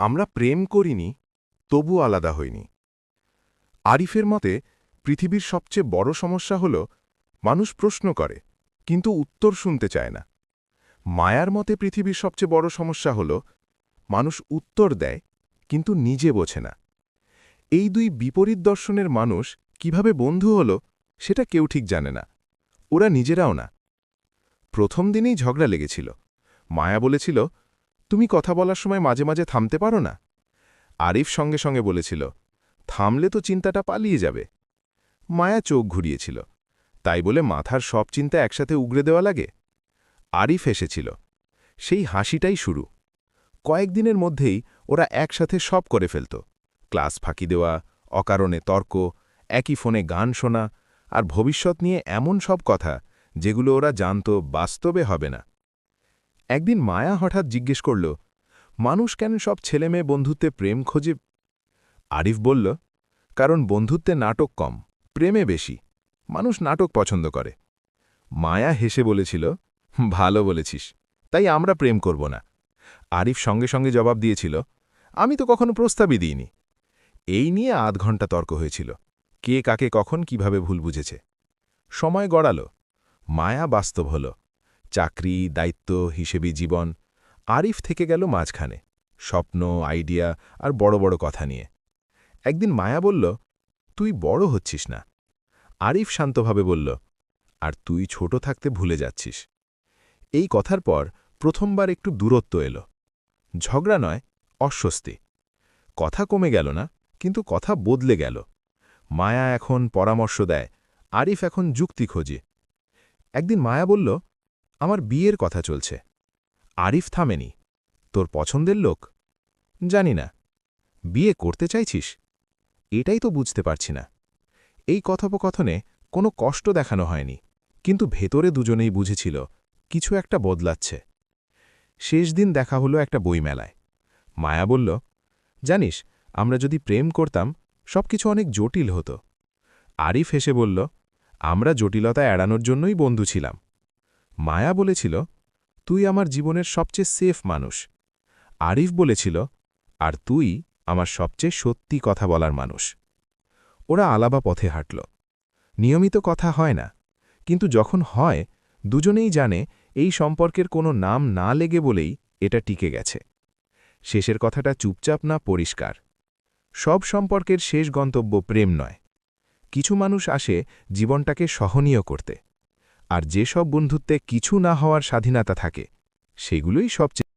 আমরা প্রেম করিনি তবু আলাদা হইনি। আরিফের মতে, পৃথিবীর সবচেয়ে বড় সমস্যা হল, মানুষ প্রশ্ন করে, কিন্তু উত্তর শুনতে চায় না। মায়ার মতে পৃথিবীর সবচেয়ে বড় সমস্যা হল, মানুষ উত্তর দেয়, কিন্তু নিজে বোঝে না। এই দুই বিপরীত দর্শনের মানুষ কীভাবে বন্ধু হল, সেটা কেউ ঠিক জানে না। ওরা নিজেরাও না। প্রথম দিনেই ঝগড়া লেগেছিল। মায়া বলেছিল তুমি কথা বলার সময় মাঝে মাঝে থামতে পারো না? আরিফ সঙ্গে সঙ্গে বলেছিল, থামলে তো চিন্তাটা পালিয়ে যাবে। মায়া চোখ ঘুরিয়েছিল, তাই বলে মাথার সব চিন্তা একসাথে উগড়ে দেওয়া লাগে? আরিফ এসেছিল সেই হাসিটাই শুরু। কয়েকদিনের মধ্যেই ওরা একসাথে সব করে ফেলত। ক্লাস ফাঁকি দেওয়া, অকারণে তর্ক, একই ফোনে গান শোনা আর ভবিষ্যৎ নিয়ে এমন সব কথা যেগুলো ওরা জানত বাস্তবে হবে না। একদিন মায়া হঠাৎ জিজ্ঞেস করল, মানুষ কেন সব ছেলেমেয়ে বন্ধুত্বে প্রেম খোঁজে? আরিফ বলল, কারণ বন্ধুত্বে নাটক কম, প্রেমে বেশি, মানুষ নাটক পছন্দ করে। মায়া হেসে বলেছিল, ভালো বলেছিস, তাই আমরা প্রেম করব না। আরিফ সঙ্গে সঙ্গে জবাব দিয়েছিল, আমি তো কখনো প্রস্তাবই দিইনি। এই নিয়ে আধ ঘণ্টা তর্ক হয়েছিল, কে কাকে কখন কীভাবে ভুল বুঝেছে। সময় গড়াল, মায়া বাস্তব হল। চাকরি, দায়িত্ব, হিসেবি জীবন, আরিফ থেকে গেল মাঝখানে, স্বপ্ন আইডিয়া আর বড় বড় কথা নিয়ে। একদিন মায়া বলল, তুই বড় হচ্ছিস না। আরিফ শান্তভাবে বলল, আর তুই ছোট থাকতে ভুলে যাচ্ছিস। এই কথার পর প্রথমবার একটু দূরত্ব এলো। ঝগড়া নয়, অস্বস্তি। কথা কমে গেল না, কিন্তু কথা বদলে গেল। মায়া এখন পরামর্শ দেয়, আরিফ এখন যুক্তি খোঁজে। একদিন মায়া বলল আমার বিয়ের কথা চলছে। আরিফ থামেনি। তোর পছন্দের লোক? জানি না। বিয়ে করতে চাইছিস? এটাই তো বুঝতে পারছি না। এই কথোপকথনে কোনো কষ্ট দেখানো হয়নি, কিন্তু ভেতরে দুজনেই বুঝেছিল কিছু একটা বদলাচ্ছে। শেষ দিন দেখা হলো একটা বইমেলায়। মায়া বলল, জানিস, আমরা যদি প্রেম করতাম, সবকিছু অনেক জটিল হতো। আরিফ হেসে বলল, আমরা জটিলতা এড়ানোর জন্যই বন্ধু ছিলাম। মায়া বলেছিল, তুই আমার জীবনের সবচেয়ে সেফ মানুষ। আরিফ বলেছিল, আর তুই আমার সবচেয়ে সত্যি কথা বলার মানুষ। ওরা আলাবা পথে হাঁটল। নিয়মিত কথা হয় না, কিন্তু যখন হয়, দুজনেই জানে এই সম্পর্কের কোনো নাম না লেগে বলেই এটা টিকে গেছে। শেষের কথাটা চুপচাপ না পরিষ্কার। সব সম্পর্কের শেষ গন্তব্য প্রেম নয়। কিছু মানুষ আসে জীবনটাকে সহনীয় করতে। আর যেসব বন্ধুত্বে কিছু না হওয়ার স্বাধীনতা থাকে সেগুলোই সবচেয়ে